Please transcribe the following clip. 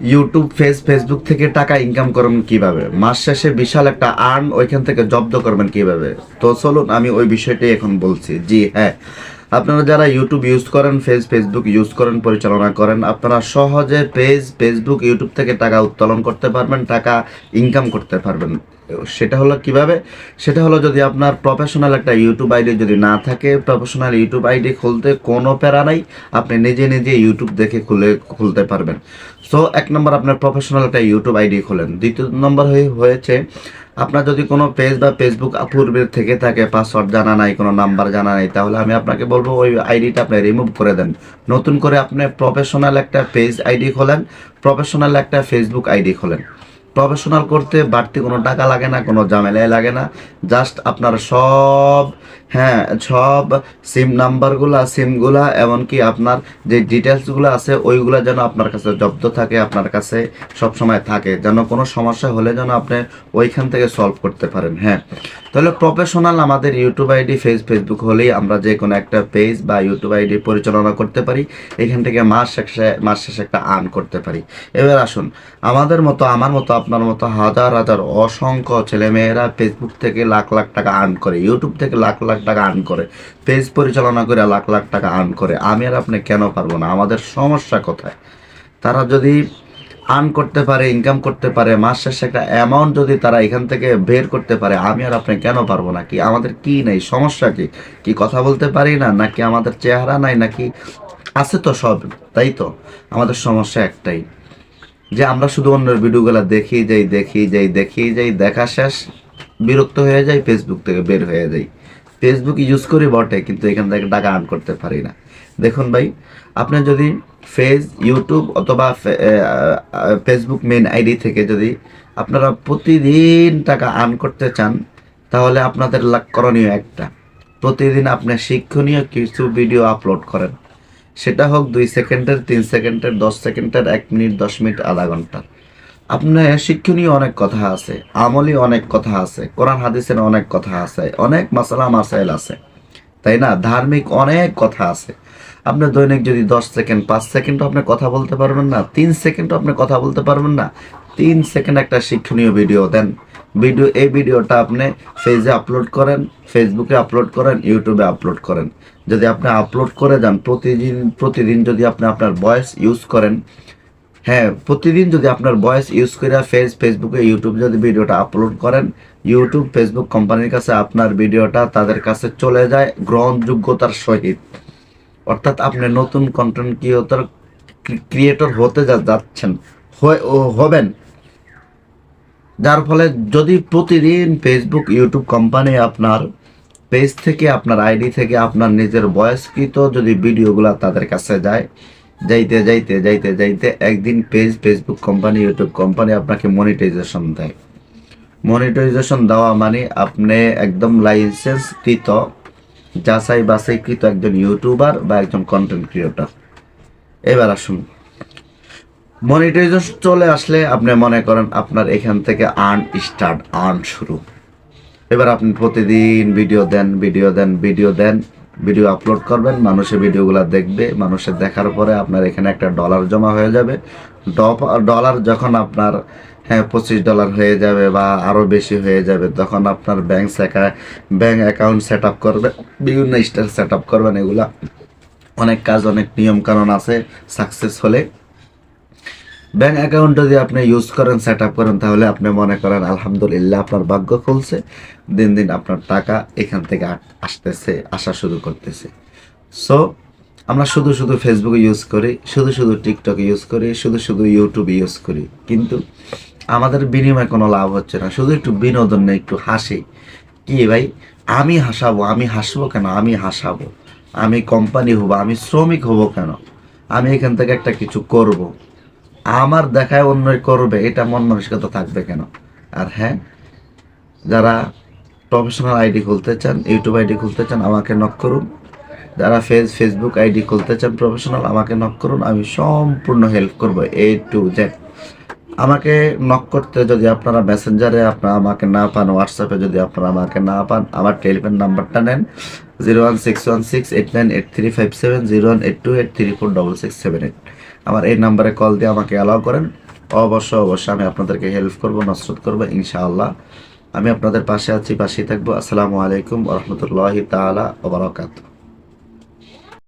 YouTube face Facebook থেকে টাকা income করবেন কীভাবে? মাস শেষে বিশাল একটা আর্ন ওইখান থেকে জব্দ করবেন কীভাবে? তো চলুন, আমি ওই বিষয়টি এখন বলছি। জি হ্যাঁ। আপনারা যারা ইউটিউব ইউজ করেন ফেস ফেসবুক ইউজ করেন, পরিচালনা করেন, আপনারা সহজে পেজ ফেসবুক ইউটিউব থেকে টাকা উত্তোলন করতে পারবেন, টাকা ইনকাম করতে পারবেন। সেটা হলো কীভাবে? সেটা হলো যদি আপনার প্রফেশনাল একটা ইউটিউব আইডি যদি না থাকে প্রফেশনাল ইউটিউব আইডি খুলতে কোনো প্যারা নাই, আপনি নিজে নিজে ইউটিউব দেখে খুলে, খুলতে পারবেন। সো এক নম্বর আপনার প্রফেশনাল একটা ইউটিউব আইডি খোলেন। দ্বিতীয় নম্বর হয়ে, হয়েছে, আপনার যদি কোনো পেজ বা ফেসবুক পূর্বের থেকে থাকে পাসওয়ার্ড জানা নাই, কোনো নাম্বার জানা নাই, তাহলে আমি আপনাকে বলব ওই আইডিটা আপনি রিমুভ করে দেন। নতুন করে আপনি প্রফেশনাল একটা পেজ আইডি খোলেন প্রফেশনাল একটা ফেসবুক আইডি খোলেন। প্রফেশনাল করতে বাড়তি কোনো টাকা লাগে না, কোনো ঝামেলাই লাগে না। জাস্ট আপনার সব হ্যাঁ সব সিম নাম্বারগুলা সিমগুলা এমনকি আপনার যে ডিটেলসগুলো আছে, ওইগুলো যেন আপনার কাছে জব্দ থাকে, আপনার কাছে সব সময় থাকে, যেন কোনো সমস্যা হলে যেন আপনি ওইখান থেকে সলভ করতে পারেন হ্যাঁ। তাহলে প্রফেশনাল আমাদের ইউটিউব আইডি ফেস ফেসবুক হলেই আমরা যে কোনো একটা পেজ বা ইউটিউব আইডি পরিচালনা করতে পারি, এখান থেকে মাস শেষে মাস শেষে একটা আর্ন করতে পারি। এবার আসুন, আমাদের মতো, আমার মতো আপনার মতো হাজার হাজার অসংখ্য ছেলেমেয়েরা ফেসবুক থেকে লাখ লাখ টাকা আর্ন করে ইউটিউব থেকে লাখ লাখ টাকা আর্ন করে পেজ পরিচালনা করে লাখ লাখ টাকা আর্ন করে। আমি আর আপনি কেন পারব না? আমাদের সমস্যা কোথায়? তারা যদি আর্ন করতে পারে ইনকাম করতে পারে, মাস শেষে একটা অ্যামাউন্ট যদি তারা এখান থেকে বের করতে পারে, আমি আর আপনি কেন পারব না? কি আমাদের কি নেই? সমস্যা কি? কি কথা বলতে পারি না? নাকি আমাদের চেহারা নাই? নাকি আছে তো সব, তাই তো? আমাদের সমস্যা একটাই। যে আমরা শুধু অন্যের ভিডিওগুলো দেখি যাই দেখি যাই দেখি যাই, দেখা শেষ, বিরক্ত হয়ে যাই ফেসবুক থেকে বের হয়ে যাই। ফেসবুক ইউজ করি বটে, কিন্তু এখান থেকে টাকা আর্ন করতে পারি না। দেখুন ভাই, আপনি যদি ফেস ইউটিউব অথবা ফেসবুক মেন আইডি থেকে যদি আপনারা প্রতিদিন টাকা আর্ন করতে চান, তাহলে আপনাদের করণীয় একটা। প্রতিদিন আপনি শিক্ষণীয় কিছু ভিডিও আপলোড করেন। সেটা হোক দুই সেকেন্ডের, তিন সেকেন্ডের, দশ সেকেন্ডের, এক মিনিট, দশ মিনিট, আধা ঘণ্টা। আপনার শিক্ষণীয় অনেক কথা আছে আমলি অনেক কথা আছে, কোরআন, হাদিসের অনেক কথা আছে, অনেক মাসালা, মাসাইল আছে। তাই না? ধার্মিক অনেক কথা আছে। আপনি দৈনিক যদি দশ সেকেন্ড, পাঁচ সেকেন্ডও আপনি কথা বলতে পারবেন না, তিন সেকেন্ডও আপনি কথা বলতে পারবেন না, তিন সেকেন্ড একটা শিক্ষণীয় ভিডিও দেন। ভিডিও, এই ভিডিওটা আপনি ফেসে আপলোড করেন, ফেসবুকে আপলোড করেন, ইউটিউবে আপলোড করেন। যদি আপনি আপলোড করে যান প্রতিদিন প্রতিদিন যদি আপনি আপনার ভয়েস ইউজ করেন হ্যাঁ প্রতিদিন যদি আপনার ভয়েস ইউজ করে ফেস ফেসবুকে ইউটিউব যদি ভিডিওটা আপলোড করেন ইউটিউব ফেসবুক কোম্পানির কাছে আপনার ভিডিওটা তাদের কাছে চলে যায় গ্রহণযোগ্যতার সহিত। অর্থাৎ আপনি নতুন কন্টেন্ট ক্রিয়েটর ক্রিয়েটর হতে যাচ্ছেন হবেন। যার ফলে যদি প্রতিদিন ফেসবুক ইউটিউব কোম্পানি আপনার পেজ থেকে, আপনার আইডি থেকে, আপনার নিজের বয়সকৃত যদি ভিডিওগুলো তাদের কাছে যায়, যাইতে যাইতে যাইতে যাইতে একদিন page Facebook company YouTube company আপনাকে মনিটাইজেশন দেয়। মনিটাইজেশন দেওয়া মানে আপনি একদম লাইসেন্সকৃত যাচাই বাছাইকৃত একজন ইউটিউবার বা একজন কন্টেন্ট ক্রিয়েটর এবার আসুন। মনিটাইজেশন চলে আসলে আপনি মনে করেন আপনার এখান থেকে আর্ন স্টার্ট আর্ন শুরু। এবার আপনি প্রতিদিন ভিডিও দেন ভিডিও দেন ভিডিও দেন ভিডিও আপলোড করবেন মানুষের ভিডিওগুলো দেখবে, মানুষের দেখার পরে আপনার এখানে একটা ডলার জমা হয়ে যাবে। ডলার যখন আপনার হ্যাঁ পঁচিশ ডলার হয়ে যাবে বা আরও বেশি হয়ে যাবে, তখন আপনার bank bank account set up করবে, বিভিন্ন স্টার সেট আপ করবেন, এগুলা অনেক কাজ, অনেক নিয়ম কানুন আছে সাকসেস হলে। ব্যাংক অ্যাকাউন্ট যদি আপনি ইউজ করেন সেট আপ করেন, তাহলে আপনি মনে করেন, আলহামদুলিল্লাহ, আপনার ভাগ্য খুলছে। দিন দিন আপনার টাকা এখান থেকে আসতেছে, আসা শুরু করতেছে। সো আমরা শুধু শুধু ফেসবুকে ইউজ করি, শুধু শুধু টিকটক ইউজ করি, শুধু শুধু ইউটিউব ইউজ করি। কিন্তু আমাদের বিনিময়ে কোনো লাভ হচ্ছে না। শুধু একটু বিনোদন নেই একটু হাসি। কি ভাই? আমি হাসাবো, আমি হাসবো কেন? আমি হাসাবো। আমি কোম্পানি হব, আমি শ্রমিক হব কেন? আমি এখান থেকে একটা কিছু করব। আমার দেখায় অন্যই করবে, এটা মন মানসিকতা থাকবে কেন? আর হ্যাঁ যারা প্রফেশনাল আইডি খুলতে চান ইউটিউব আইডি খুলতে চান, আমাকে নক করুন। যারা ফেস ফেসবুক আইডি খুলতে চান প্রফেশনাল আমাকে নক করুন। আমি সম্পূর্ণ হেল্প করব এ টু জেড আমাকে নক করতে যদি আপনারা মেসেঞ্জারে আপনারা আমাকে না পান হোয়াটসঅ্যাপে যদি আপনারা আমাকে না পান, আমার টেলিফোন নাম্বারটা নেন zero one six one six eight nine eight three five seven zero one eight two eight three four double six seven eight আমার এই নাম্বারে কল দিয়ে আমাকে অ্যালাউ করেন। অবশ্যই অবশ্যই আমি আপনাদেরকে হেল্প করব, নসরত করব, ইনশাআল্লাহ। আমি আপনাদের পাশে আছি, পাশেই থাকব। আসসালামু আলাইকুম রহমতুল্লাহি তালা ওয়া বারাকাতুহু।